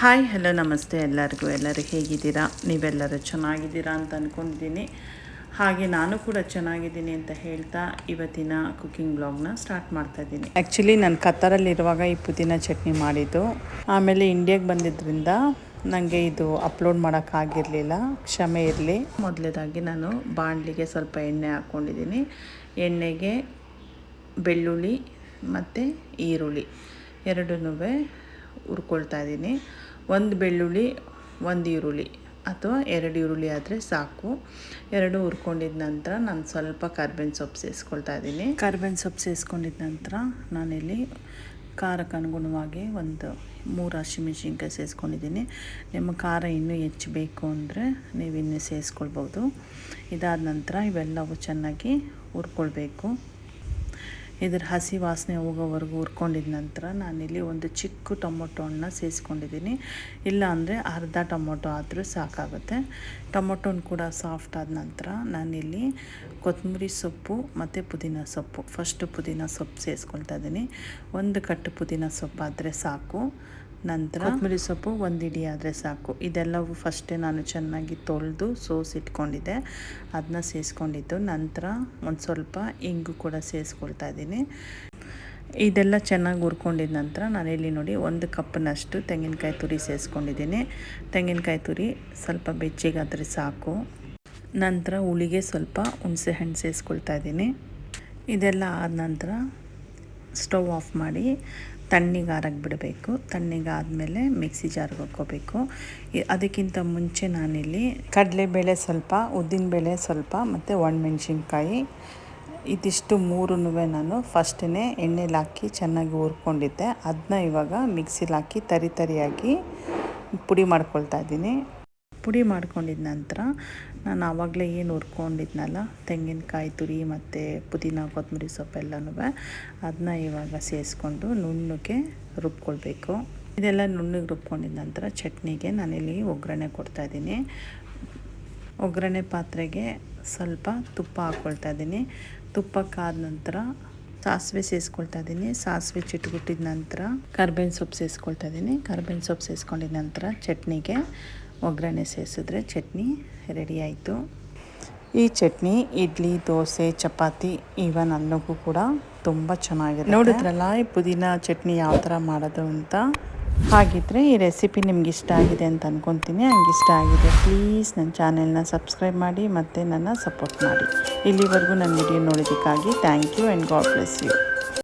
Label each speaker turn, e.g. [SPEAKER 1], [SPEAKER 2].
[SPEAKER 1] Hi hello ನಮಸ್ತೆ ಎಲ್ಲರಿಗೂ. ಎಲ್ಲರೂ ಹೇಗಿದ್ದೀರಾ? ನೀವೆಲ್ಲರೂ ಚೆನ್ನಾಗಿದ್ದೀರಾ ಅಂತ ಅಂದ್ಕೊಂಡಿದ್ದೀನಿ ಹಾಗೆ ನಾನು ಕೂಡ ಚೆನ್ನಾಗಿದ್ದೀನಿ ಅಂತ ಹೇಳ್ತಾ ಇವತ್ತಿನ ಕುಕ್ಕಿಂಗ್ ಬ್ಲಾಗ್ನ ಸ್ಟಾರ್ಟ್ ಮಾಡ್ತಾ ಇದ್ದೀನಿ. ಆ್ಯಕ್ಚುಲಿ ನಾನು ಕತ್ತರಲ್ಲಿರುವಾಗ ಈ ಪುದೀನ ಚಟ್ನಿ ಮಾಡಿದ್ದು. ಆಮೇಲೆ ಇಂಡಿಯಾಗೆ ಬಂದಿದ್ದರಿಂದ ನನಗೆ ಇದು ಅಪ್ಲೋಡ್ ಮಾಡೋಕ್ಕಾಗಿರಲಿಲ್ಲ ಕ್ಷಮೆ ಇರಲಿ. ಮೊದಲೇದಾಗಿ ನಾನು ಬಾಣಲಿಗೆ ಸ್ವಲ್ಪ ಎಣ್ಣೆ ಹಾಕ್ಕೊಂಡಿದ್ದೀನಿ. ಎಣ್ಣೆಗೆ ಬೆಳ್ಳುಳ್ಳಿ ಮತ್ತು ಈರುಳ್ಳಿ. ಎರಡನ್ನೂ ಹುರ್ಕೊಳ್ತಾ ಇದ್ದೀನಿ. ಒಂದು ಬೆಳ್ಳುಳ್ಳಿ, ಒಂದು ಈರುಳ್ಳಿ ಅಥವಾ ಎರಡು ಈರುಳ್ಳಿ ಆದರೆ ಸಾಕು. ಎರಡು ಹುರ್ಕೊಂಡಿದ ನಂತರ ನಾನು ಸ್ವಲ್ಪ ಕರ್ಬೇವಿನ ಸೊಪ್ಪು ಸೇರಿಸ್ಕೊಳ್ತಾ ಇದ್ದೀನಿ. ಕರ್ಬೇವಿನ ಸೊಪ್ಪು ಸೇರಿಸ್ಕೊಂಡಿದ ನಂತರ ನಾನಿಲ್ಲಿ ಖಾರಕ್ಕೆ ಅನುಗುಣವಾಗಿ ಒಂದು ಮೂರು ಹಸಿಮೆಣಸಿನ್ಕಾಯಿ ಸೇರಿಸ್ಕೊಂಡಿದ್ದೀನಿ ನಿಮ್ಮ ಖಾರ ಇನ್ನೂ ಹೆಚ್ಚು ಬೇಕು ಅಂದರೆ ನೀವು ಇನ್ನೂ ಸೇರಿಸ್ಕೊಳ್ಬೋದು ಇದಾದ ನಂತರ ಇವೆಲ್ಲವೂ ಚೆನ್ನಾಗಿ ಹುರ್ಕೊಳ್ಬೇಕು. ಇದ್ರ ಹಸಿ ವಾಸನೆ ಹೋಗೋವರೆಗೂ ಹುರ್ಕೊಂಡಿದ ನಂತರ ನಾನಿಲ್ಲಿ ಒಂದು ಚಿಕ್ಕ ಟೊಮೊಟೊ ಹಣ್ಣು ಸೇರಿಸ್ಕೊಂಡಿದ್ದೀನಿ ಇಲ್ಲ ಅಂದರೆ ಅರ್ಧ ಟೊಮೊಟೊ ಆದರೂ ಸಾಕಾಗುತ್ತೆ. ಟೊಮೊಟೊನ ಕೂಡ ಸಾಫ್ಟ್ ಆದ ನಂತರ ನಾನಿಲ್ಲಿ ಕೊತ್ತಂಬರಿ ಸೊಪ್ಪು ಮತ್ತು ಪುದೀನ ಸೊಪ್ಪು. ಫಸ್ಟು ಪುದೀನ ಸೊಪ್ಪು ಸೇರಿಸ್ಕೊಳ್ತಾ ಇದ್ದೀನಿ. ಒಂದು ಕಟ್ಟು ಪುದೀನ ಸೊಪ್ಪು ಆದರೆ ಸಾಕು. ನಂತರ ಕೊತ್ತಂಬರಿ ಸೊಪ್ಪು ಒಂದು ಇಡಿ ಆದರೆ ಸಾಕು. ಇದೆಲ್ಲವೂ ಫಸ್ಟೇ ನಾನು ಚೆನ್ನಾಗಿ ತೊಳೆದು ಸೋಸಿಟ್ಕೊಂಡಿದ್ದೆ ಅದನ್ನ ಸೇರಿಸ್ಕೊಂಡಿದ್ದು ನಂತರ ಒಂದು ಸ್ವಲ್ಪ ಇಂಗು ಕೂಡ ಸೇರಿಸ್ಕೊಳ್ತಾ ಇದ್ದೀನಿ. ಇದೆಲ್ಲ ಚೆನ್ನಾಗಿ ಹುರ್ಕೊಂಡಿದ ನಂತರ ನಾನಿಲ್ಲಿ ನೋಡಿ ಒಂದು ಕಪ್ನಷ್ಟು ತೆಂಗಿನಕಾಯಿ ತುರಿ ಸೇರಿಸ್ಕೊಂಡಿದ್ದೀನಿ ತೆಂಗಿನಕಾಯಿ ತುರಿ ಸ್ವಲ್ಪ ಬೆಚ್ಚಗಾದರೆ ಸಾಕು. ನಂತರ ಹುಳಿಗೆ ಸ್ವಲ್ಪ ಹುಣಸೆಹಣ್ಣು ಸೇರಿಸ್ಕೊಳ್ತಾ ಇದ್ದೀನಿ. ಇದೆಲ್ಲ ಆದ ನಂತರ ಸ್ಟವ್ ಆಫ್ ಮಾಡಿ ತಣ್ಣಿಗೆ ಆರಕ್ಕೆ ಬಿಡಬೇಕು ತಣ್ಣಿಗಾದಮೇಲೆ ಮಿಕ್ಸಿ ಜಾರ್ಗೆ ಹಾಕ್ಕೋಬೇಕು. ಅದಕ್ಕಿಂತ ಮುಂಚೆ ನಾನಿಲ್ಲಿ ಕಡಲೆಬೇಳೆ ಸ್ವಲ್ಪ, ಉದ್ದಿನಬೇಳೆ ಸ್ವಲ್ಪ ಮತ್ತು ಒಣಮೆಣ್ಸಿನ್ಕಾಯಿ. ಇದಿಷ್ಟು ಮೂರನ್ನೂ ನಾನು ಫಸ್ಟೇ ಎಣ್ಣೆಲಿ ಹಾಕಿ ಚೆನ್ನಾಗಿ ಹುರ್ಕೊಂಡಿದ್ದೆ. ಅದನ್ನ ಇವಾಗ ಮಿಕ್ಸಿಲಿ ಹಾಕಿ ತರಿ ತರಿಯಾಗಿ ಪುಡಿ ಮಾಡ್ಕೊಳ್ತಾ ಇದ್ದೀನಿ. ಪುಡಿ ಮಾಡ್ಕೊಂಡಿದ ನಂತರ ನಾನು ಆವಾಗಲೇ ಏನು ಹುರ್ಕೊಂಡಿದ್ನಲ್ಲ, ತೆಂಗಿನಕಾಯಿ, ತುರಿ ಮತ್ತು ಪುದೀನ ಕೊತ್ತಂಬರಿ ಸೊಪ್ಪೆಲ್ಲನೂ ಅದನ್ನ ಇವಾಗ ಸೇರಿಸ್ಕೊಂಡು ನುಣ್ಣಗೆ ರುಬ್ಕೊಳ್ಬೇಕು. ಇದೆಲ್ಲ ನುಣ್ಣಗೆ ರುಬ್ಕೊಂಡಿದ ನಂತರ ಚಟ್ನಿಗೆ ನಾನಿಲ್ಲಿ ಒಗ್ಗರಣೆ ಕೊಡ್ತಾಯಿದ್ದೀನಿ ಒಗ್ಗರಣೆ ಪಾತ್ರೆಗೆ ಸ್ವಲ್ಪ ತುಪ್ಪ ಹಾಕ್ಕೊಳ್ತಾ ಇದ್ದೀನಿ. ತುಪ್ಪಕ್ಕಾದ ನಂತರ ಸಾಸಿವೆ ಸೇರಿಸ್ಕೊಳ್ತಾ ಇದ್ದೀನಿ. ಸಾಸಿವೆ ಚಿಟ್ಬಿಟ್ಟಿದ ನಂತರ ಕರ್ಬೇವಿನ ಸೊಪ್ಪು ಸೇರಿಸ್ಕೊಳ್ತಾ ಇದ್ದೀನಿ. ಕರ್ಬೇವಿನ ಸೊಪ್ಪು ಸೇರಿಸ್ಕೊಂಡಿದ ನಂತರ ಚಟ್ನಿಗೆ ಒಗ್ಗರಣೆ ಸೇರಿಸಿದ್ರೆ ಚಟ್ನಿ ರೆಡಿ ಆಯಿತು. ಈ ಚಟ್ನಿ ಇಡ್ಲಿ ದೋಸೆ ಚಪಾತಿ ಈವನ್ ಅನ್ನಕ್ಕೂ ಕೂಡ ತುಂಬ ಚೆನ್ನಾಗಿದೆ ನೋಡಿದ್ರಲ್ಲ ಈ ಪುದೀನ ಚಟ್ನಿ ಯಾವ ಥರ ಮಾಡೋದು ಅಂತ? ಹಾಗಿದ್ರೆ ಈ ರೆಸಿಪಿ ನಿಮ್ಗೆ ಇಷ್ಟ ಆಗಿದೆ ಅಂತ ಅಂದ್ಕೊತೀನಿ ಹಂಗೆ ಇಷ್ಟ ಆಗಿದೆ ಪ್ಲೀಸ್ ನನ್ನ ಚಾನೆಲ್ನ ಸಬ್ಸ್ಕ್ರೈಬ್ ಮಾಡಿ ಮತ್ತು ನನ್ನ ಸಪೋರ್ಟ್ ಮಾಡಿ. ಇಲ್ಲಿವರೆಗೂ ನನ್ನ video ನೋಡೋದಕ್ಕಾಗಿ thank you and God bless you